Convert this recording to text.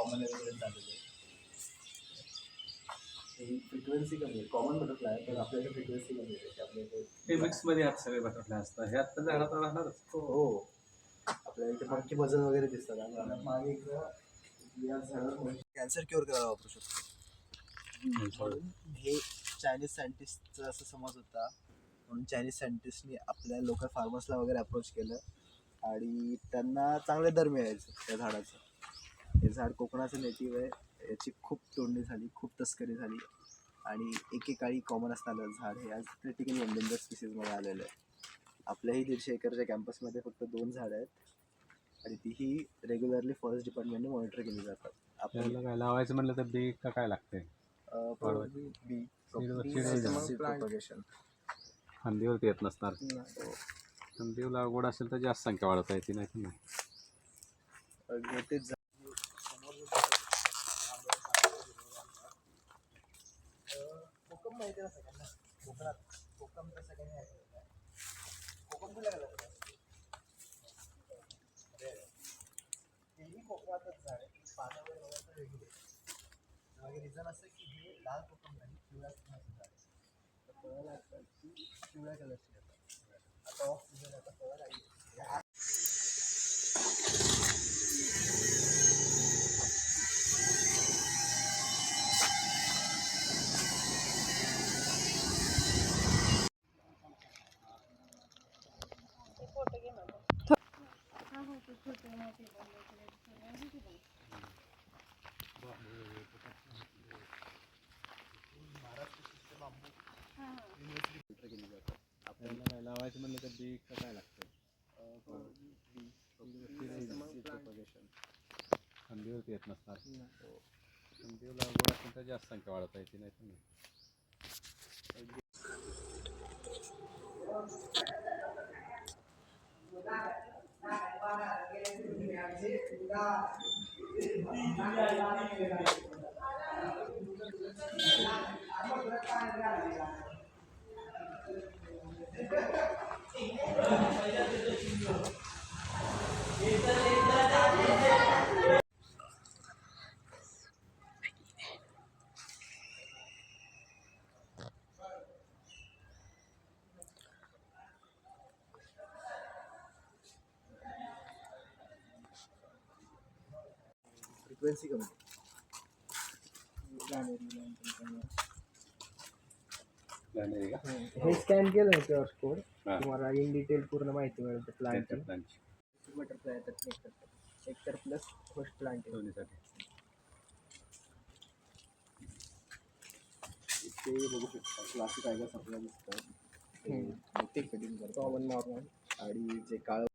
Common लेवलपर्यंत आलेले ही frequency कमी आहे. कॉमन बटरफ्लाय आहे पण आपल्याकडे फ्रिक्वेन्सी कमी आहे. आपल्याकडे हे मिक्समध्ये आत सगळे बटरफ्लाय असतात. हे आत्ता झाडात राहणारच. हो आपल्या इथे मंकी वजन वगैरे दिसतात. आणि मागे एकदा या झाडावर कॅन्सर क्युअर करायला वापरू शकतो हे चायनीज सायंटिस्टचा असं समज होता. म्हणून चायनीज सायंटिस्टनी आपल्या लोकल फार्मर्सला वगैरे अप्रोच केलं. आणि त्यांना चांगले दर मिळायचे त्या झाडाचं. हे झाड कोकणाचं नेटिव्ह आहे. याची खूप तोडणी झाली खूप तस्करी झाली. आणि एकेकाळी कॉमन असणारं झाड हे आज क्रिटिकली एंडेंजर स्पीसीजमध्ये आलेलं आहे. आपल्याही दीडशे एकरच्या कॅम्पसमध्ये फक्त दोन झाडं आहेत. आणि तीही रेग्युलरली फॉरेस्ट डिपार्टमेंटने मॉनिटर केली जातात. आपण त्याला काय लावायचं म्हणलं तर बी का काय लागते? बी. फांदीवरती येत नसणार. हो. फांदीवर लागवड असेल तर जास्त संख्या वाढवता येते नाही तर नाही अं, ते झा- अं, कोकम माहिती आहे ना कोकणात कोकम तसं काही ऐकलेलं आहे. कोकम कुठल्या कलरचं असतं? तेही कोकणातच झाड आहे पानं वगैरे बघायला तर वेगळी आहे. मागे रिझन असं की हे लाल कोकम नाही पिवळ्या कोकमाचं झाड आहे तर फळं लागतात ती पिवळ्या कलरची येतात आता ऑफ सीझन आता फळं राहील आपल्याला लावायचं म्हणलं तर बी का काय लागतं थंडीवरती येत नसतात थंडीवर लागवड असेल तर जास्त संख्या वाढवता येते नाही तर नाही. Thank you. फ्रिक्वेन्सी कमी आहे का? हे. स्कॅन केलं ना क्युआर कोड हा. तुम्हाला इन डिटेल पूर्ण माहिती मिळेल प्लांटची बटरफ्लाय येतात nectar nectar plus first plant दोन्हीसाठी ते बघू शकता क्लासिक टायगर्स आपल्याला दिसतात ते कटिंग करतात कॉमन नॉर्मल आणि जे काळं